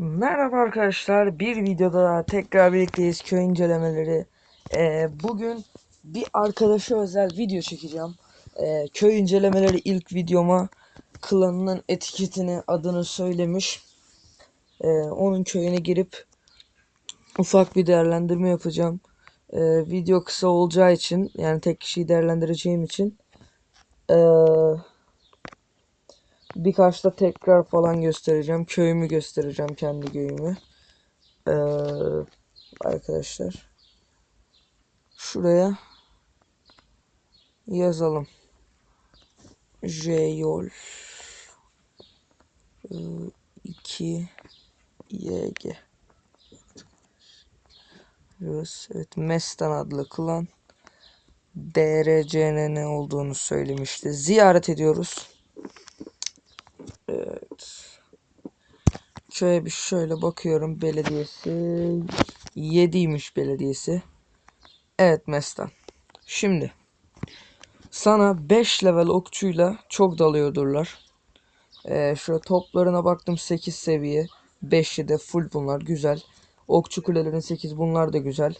Merhaba arkadaşlar. Bir videoda tekrar birlikteyiz. Köy incelemeleri. Ee, bugün bir arkadaşa özel video çekeceğim. Ee, köy incelemeleri ilk videoma klanının etiketini, adını söylemiş. Ee, onun köyüne girip ufak bir değerlendirme yapacağım. Ee, video kısa olacağı için yani tek kişiyi değerlendireceğim için ee, birkaç da tekrar falan göstereceğim. Köyümü göstereceğim kendi köyümü. Ee, arkadaşlar şuraya yazalım. J-Yol 2 YG Rus, evet Mestan adlı klan DRC'nin ne olduğunu söylemişti. Ziyaret ediyoruz. Şöyle bir şöyle bakıyorum belediyesi 7'ymiş belediyesi. Evet Mestan. Şimdi sana 5 level okçuyla çok dalıyordurlar. Ee, şöyle toplarına baktım 8 seviye. 5'i de full bunlar güzel. Okçu kulelerin 8 bunlar da güzel.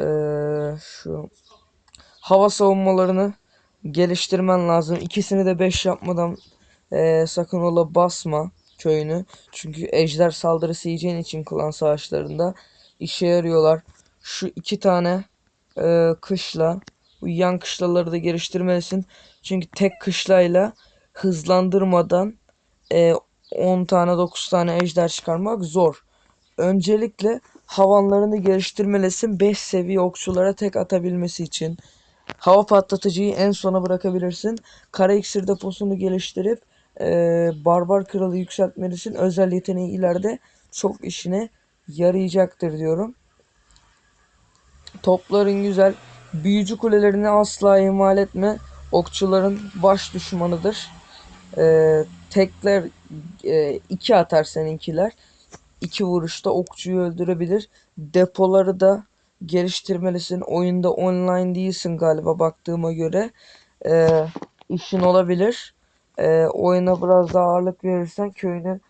Ee, şu hava savunmalarını geliştirmen lazım. İkisini de 5 yapmadan ee, sakın ola basma köyünü. Çünkü ejder saldırısı yiyeceğin için klan savaşlarında işe yarıyorlar. Şu iki tane e, kışla bu yan kışlaları da geliştirmelisin. Çünkü tek kışlayla hızlandırmadan e, 10 tane 9 tane ejder çıkarmak zor. Öncelikle havanlarını geliştirmelisin 5 seviye okçulara tek atabilmesi için. Hava patlatıcıyı en sona bırakabilirsin. Kara iksir deposunu geliştirip e, barbar kralı yükseltmelisin. Özel yeteneği ileride çok işine yarayacaktır diyorum. Topların güzel. Büyücü kulelerini asla ihmal etme. Okçuların baş düşmanıdır. E, tekler e, iki atar seninkiler. İki vuruşta okçuyu öldürebilir. Depoları da geliştirmelisin. Oyunda online değilsin galiba baktığıma göre. E, işin olabilir. E, oyuna biraz daha ağırlık verirsen köyünü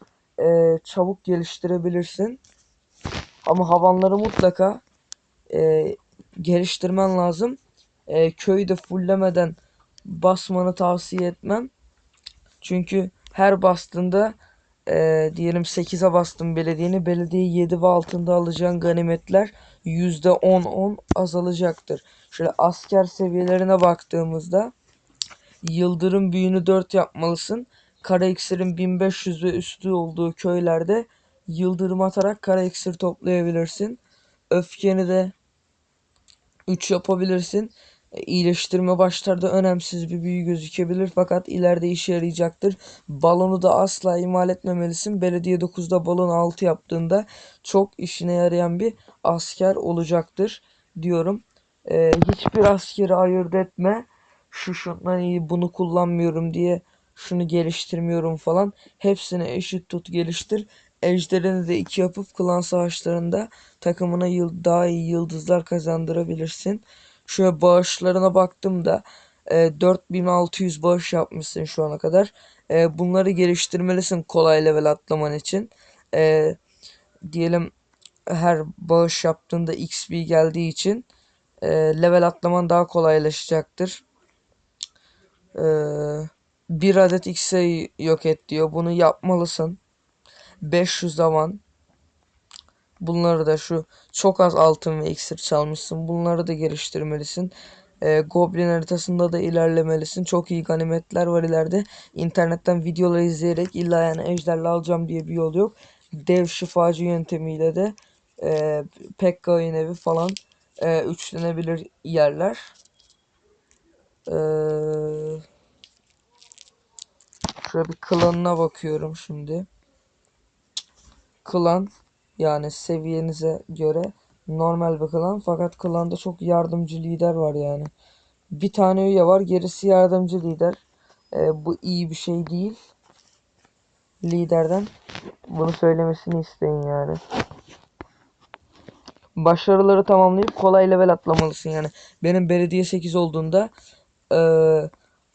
e, çabuk geliştirebilirsin. Ama havanları mutlaka e, geliştirmen lazım. E, köyü de fulllemeden basmanı tavsiye etmem. Çünkü her bastığında e, diyelim 8'e bastım belediyeni. Belediye 7 ve altında alacağın ganimetler %10-10 azalacaktır. Şöyle asker seviyelerine baktığımızda yıldırım büyünü 4 yapmalısın. Kara iksirin 1500 ve üstü olduğu köylerde yıldırım atarak kara iksir toplayabilirsin. Öfkeni de 3 yapabilirsin. E, iyileştirme başlarda önemsiz bir büyü gözükebilir fakat ileride işe yarayacaktır. Balonu da asla ihmal etmemelisin. Belediye 9'da balon 6 yaptığında çok işine yarayan bir asker olacaktır diyorum. Ee, hiçbir askeri ayırt etme. Şu şundan iyi bunu kullanmıyorum diye şunu geliştirmiyorum falan. Hepsini eşit tut geliştir. Ejderini de iki yapıp klan savaşlarında takımına daha iyi yıldızlar kazandırabilirsin. Şöyle bağışlarına baktığımda e, 4600 bağış yapmışsın şu ana kadar. E, bunları geliştirmelisin kolay level atlaman için. E, diyelim her bağış yaptığında XP geldiği için e, level atlaman daha kolaylaşacaktır. E, bir adet X'e yok et diyor. Bunu yapmalısın. 500 zaman. Bunları da şu çok az altın ve iksir çalmışsın. Bunları da geliştirmelisin. E, Goblin haritasında da ilerlemelisin. Çok iyi ganimetler var ileride. İnternetten videoları izleyerek illa yani ejderle alacağım diye bir yol yok. Dev şifacı yöntemiyle de e, Pekka evi falan e, üçlenebilir yerler. Eee Şöyle bir klanına bakıyorum şimdi. Klan yani seviyenize göre normal bir klan fakat klanda çok yardımcı lider var yani. Bir tane üye var gerisi yardımcı lider. Ee, bu iyi bir şey değil. Liderden bunu söylemesini isteyin yani. Başarıları tamamlayıp kolay level atlamalısın yani. Benim belediye 8 olduğunda e,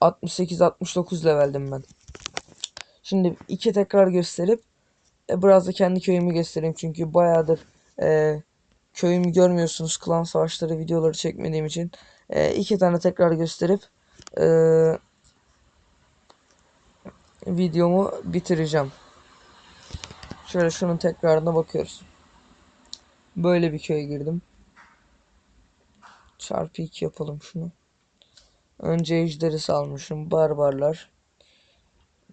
68-69 leveldim ben. Şimdi iki tekrar gösterip E, biraz da kendi köyümü göstereyim çünkü bayağıdır e, köyümü görmüyorsunuz klan savaşları videoları çekmediğim için. E, iki tane tekrar gösterip e, videomu bitireceğim. Şöyle şunun tekrarına bakıyoruz. Böyle bir köye girdim. Çarpı 2 yapalım şunu. Önce ejderi salmışım. Barbarlar.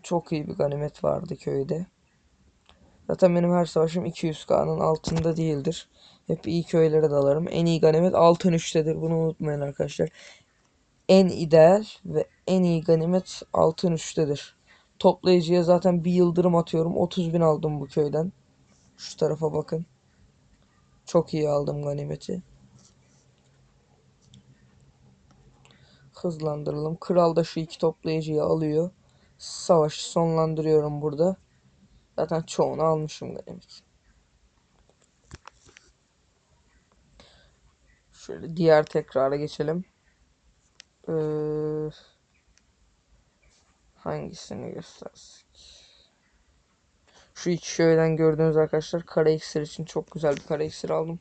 Çok iyi bir ganimet vardı köyde. Zaten benim her savaşım 200k'nın altında değildir. Hep iyi köylere dalarım. En iyi ganimet altın 3'tedir. Bunu unutmayın arkadaşlar. En ideal ve en iyi ganimet altın 3'tedir. Toplayıcıya zaten bir yıldırım atıyorum. 30 bin aldım bu köyden. Şu tarafa bakın. Çok iyi aldım ganimeti. Hızlandıralım. Kral da şu iki toplayıcıyı alıyor. Savaşı sonlandırıyorum burada. Zaten çoğunu almışım ganimet. Şöyle diğer tekrara geçelim. Ee, hangisini göstersek? Şu iki köyden gördüğünüz arkadaşlar kara iksir için çok güzel bir kara iksir aldım.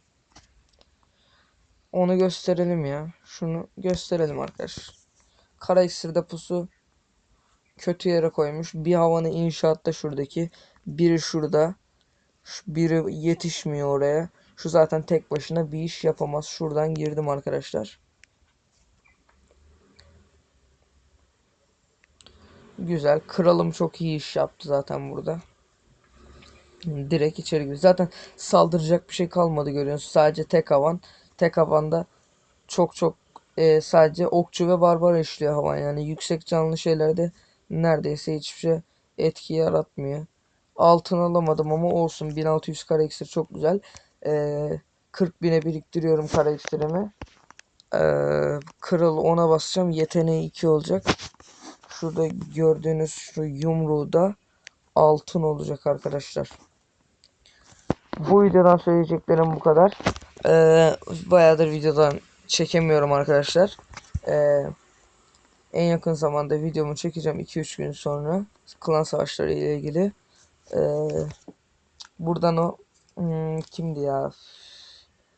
Onu gösterelim ya. Şunu gösterelim arkadaşlar. Kara iksir deposu kötü yere koymuş. Bir havanı inşaatta şuradaki. Biri şurada. Biri yetişmiyor oraya. Şu zaten tek başına bir iş yapamaz. Şuradan girdim arkadaşlar. Güzel. Kralım çok iyi iş yaptı zaten burada. Direkt içeri girdi. Zaten saldıracak bir şey kalmadı görüyorsunuz. Sadece tek havan. Tek havanda çok çok e, sadece okçu ve barbar işliyor havan. Yani yüksek canlı şeylerde neredeyse hiçbir şey etki yaratmıyor. Altın alamadım ama olsun. 1600 kara iksir çok güzel. E, 40 bine biriktiriyorum kara iksirimi. E, kral 10'a basacağım. Yeteneği 2 olacak. Şurada gördüğünüz şu yumruğu da altın olacak arkadaşlar. Bu videodan söyleyeceklerim bu kadar. Ee, bayağıdır videodan çekemiyorum arkadaşlar. Ee, en yakın zamanda videomu çekeceğim 2-3 gün sonra. Klan savaşları ile ilgili. Ee, buradan o hmm, kimdi ya?